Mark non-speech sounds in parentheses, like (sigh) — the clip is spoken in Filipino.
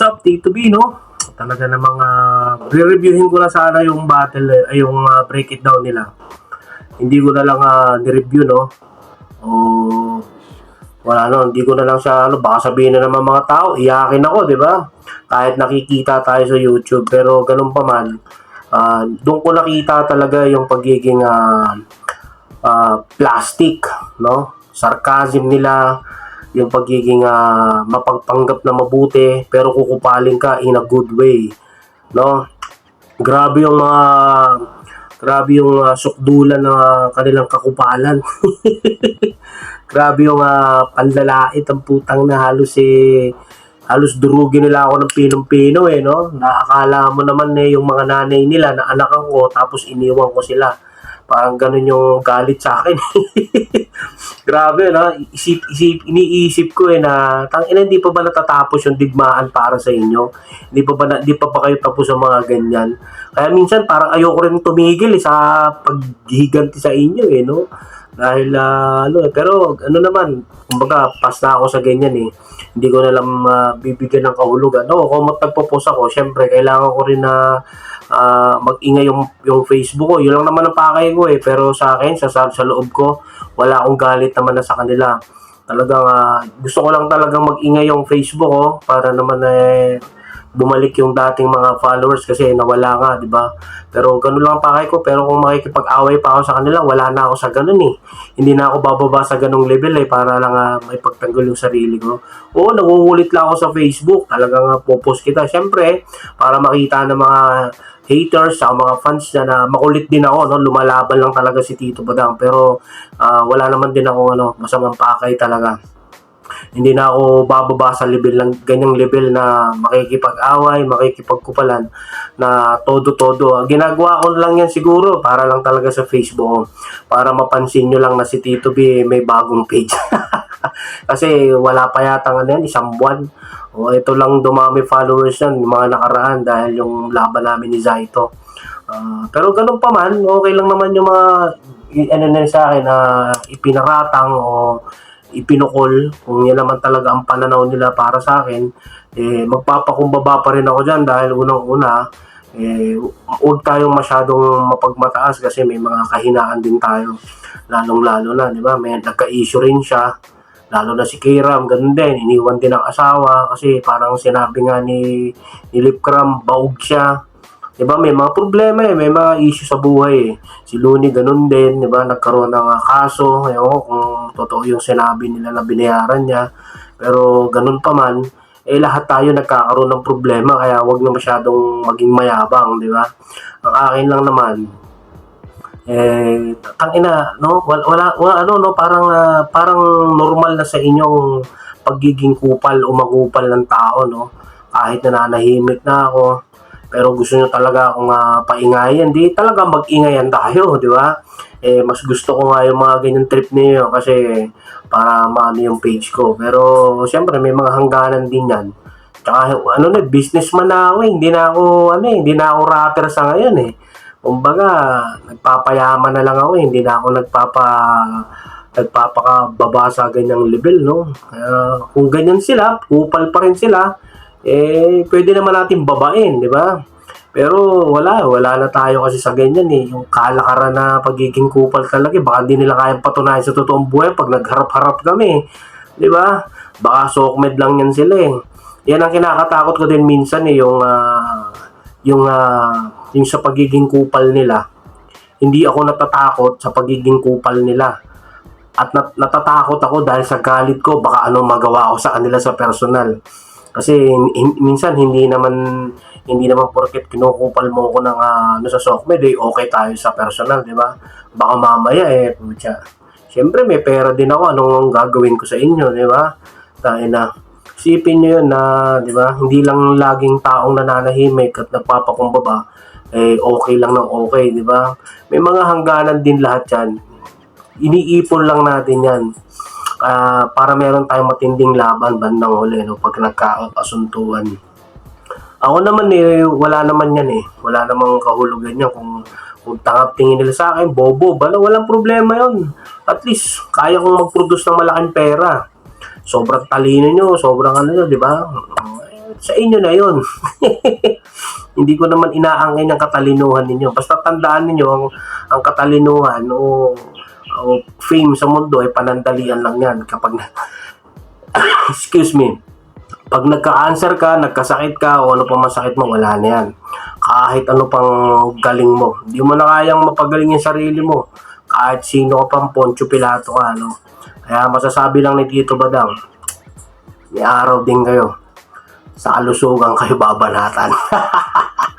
up, Tito B, no? Talaga namang uh, re-reviewin ko na sana yung battle, ay yung ah, break it down nila. Hindi ko na lang ah, ni-review, no? O wala no, hindi ko na lang siya, ano, baka sabihin na naman mga tao, iyakin ako, di ba? Kahit nakikita tayo sa YouTube, pero ganun pa man, ah, doon ko nakita talaga yung pagiging ah, ah, plastic, no? Sarcasm nila, yung pagiging ah, mapagpanggap na mabuti, pero kukupaling ka in a good way, no? Grabe yung mga grabe yung uh, sukdulan ng ah, kanilang kakupalan. (laughs) grabe yung uh, panlalait ang putang na halos eh halos durugin nila ako ng pinong-pino eh, no? Nakakala mo naman eh, yung mga nanay nila na anakan ko, tapos iniwan ko sila. Parang ganun yung galit sa akin. (laughs) Grabe, no? Isip, isip, iniisip ko eh na, tang ina, hindi pa ba natatapos yung digmaan para sa inyo? Hindi pa ba, hindi pa ba kayo tapos sa mga ganyan? Kaya minsan, parang ayoko rin tumigil eh, sa paghiganti sa inyo eh, no? Dahil, ah, ano eh, pero ano naman, kumbaga, pas na ako sa ganyan eh. Hindi ko na ah, bibigyan ng kahulugan. Oo, kung magtagpo-post ako, syempre, kailangan ko rin na ah, mag-ingay yung, yung Facebook ko. Yun lang naman ang pakay ko eh. Pero sa akin, sa, sa, loob ko, wala akong galit naman na sa kanila. Talagang, ah, gusto ko lang talagang mag-ingay yung Facebook ko para naman eh, bumalik yung dating mga followers kasi nawala nga, di ba? Pero ganun lang ang pakay ko. Pero kung makikipag-away pa ako sa kanila, wala na ako sa ganun eh. Hindi na ako bababa sa ganung level eh para lang uh, may pagtanggol yung sarili ko. Oo, nangungulit lang ako sa Facebook. Talagang uh, popost kita. Siyempre, para makita ng mga haters sa mga fans na, na makulit din ako no lumalaban lang talaga si Tito Badang pero ah, wala naman din ako ano masamang pakay talaga hindi na ako bababa sa level ng ganyang level na makikipag-away, makikipagkupalan na todo-todo. Ginagawa ko lang yan siguro para lang talaga sa Facebook. Para mapansin nyo lang na si Tito B may bagong page. (laughs) Kasi wala pa yata nga yan, isang buwan. O ito lang dumami followers yan, mga nakaraan dahil yung laban namin ni Zaito. Ah, pero ganun pa man, okay lang naman yung mga ano na sa akin na ipinaratang o ipinukol kung yan naman talaga ang pananaw nila para sa akin eh magpapakumbaba pa rin ako dyan dahil unang-una eh huwag tayong masyadong mapagmataas kasi may mga kahinaan din tayo. Lalong-lalo na di ba? May nagka-issue rin siya. Lalo na si Kiram ganun din. Iniwan din ng asawa kasi parang sinabi nga ni ni Lipkram baog siya Di ba? May mga problema eh. May mga issue sa buhay eh. Si Looney ganun din. Di ba? Nagkaroon ng uh, kaso. Ewan ko kung totoo yung sinabi nila na binayaran niya. Pero ganun pa man, eh lahat tayo nagkakaroon ng problema. Kaya wag na masyadong maging mayabang. Di ba? Ang akin lang naman, eh tangina no wala, wala, wala ano no parang ah, parang normal na sa inyong pagiging kupal o makupal ng tao no kahit nananahimik na ako pero gusto nyo talaga akong uh, paingayan, di talaga mag-ingayan tayo, (laughs) di ba? Eh, mas gusto ko nga yung mga ganyan trip niyo kasi para maano yung page ko. Pero, siyempre, may mga hangganan din yan. Tsaka, ano na, businessman na ako eh. Hindi na ako, ano eh, hindi na ako rapper sa ngayon eh. Kumbaga, nagpapayaman na lang ako eh. Hindi na ako nagpapa nagpapakababa sa ganyang level, no? Kaya, kung ganyan sila, kupal pa rin sila, eh, pwede naman natin babain, di ba? Pero wala, wala na tayo kasi sa ganyan eh. Yung kalakaran na pagiging kupal talaga, baka hindi nila kayang patunayan sa totoong buhay pag nagharap-harap kami. Di ba? Baka sokmed lang yan sila eh. Yan ang kinakatakot ko din minsan eh, yung, ah, yung, ah, yung sa pagiging kupal nila. Hindi ako natatakot sa pagiging kupal nila. At nat- natatakot ako dahil sa galit ko, baka ano magawa ko sa kanila sa personal. Kasi minsan hindi naman hindi naman porket kinukupal mo ko ng uh, ano sa Sokmed, eh, okay tayo sa personal, di ba? Baka mamaya eh, putya. Siyempre may pera din ako, anong gagawin ko sa inyo, di ba? Tayo na. Sipin nyo yun na, di ba, hindi lang laging taong nananahimik at nagpapakumbaba, eh okay lang ng okay, di ba? May mga hangganan din lahat yan. Iniipon lang natin yan uh, para meron tayong matinding laban bandang huli no, pag nagkakasuntuan. Ako naman eh, wala naman yan eh. Wala namang kahulugan yan kung, kung tangap tingin nila sa akin, bobo, bala, walang problema yon At least, kaya kong mag-produce ng malaking pera. Sobrang talino nyo, sobrang ano nyo, di ba? Sa inyo na yun. (laughs) Hindi ko naman inaangkin ang katalinuhan ninyo. Basta tandaan ninyo, ang, ang katalinuhan o, o fame sa mundo ay panandalian lang yan. Kapag, (coughs) excuse me, pag nagka-answer ka, nagkasakit ka, o ano pa masakit mo, wala na yan. Kahit ano pang galing mo. Hindi mo na kayang mapagaling yung sarili mo. Kahit sino ka pang Poncho Pilato ka, no? Kaya masasabi lang ni Tito Badang, may araw din kayo. Sa kalusugan kayo babanatan. (laughs)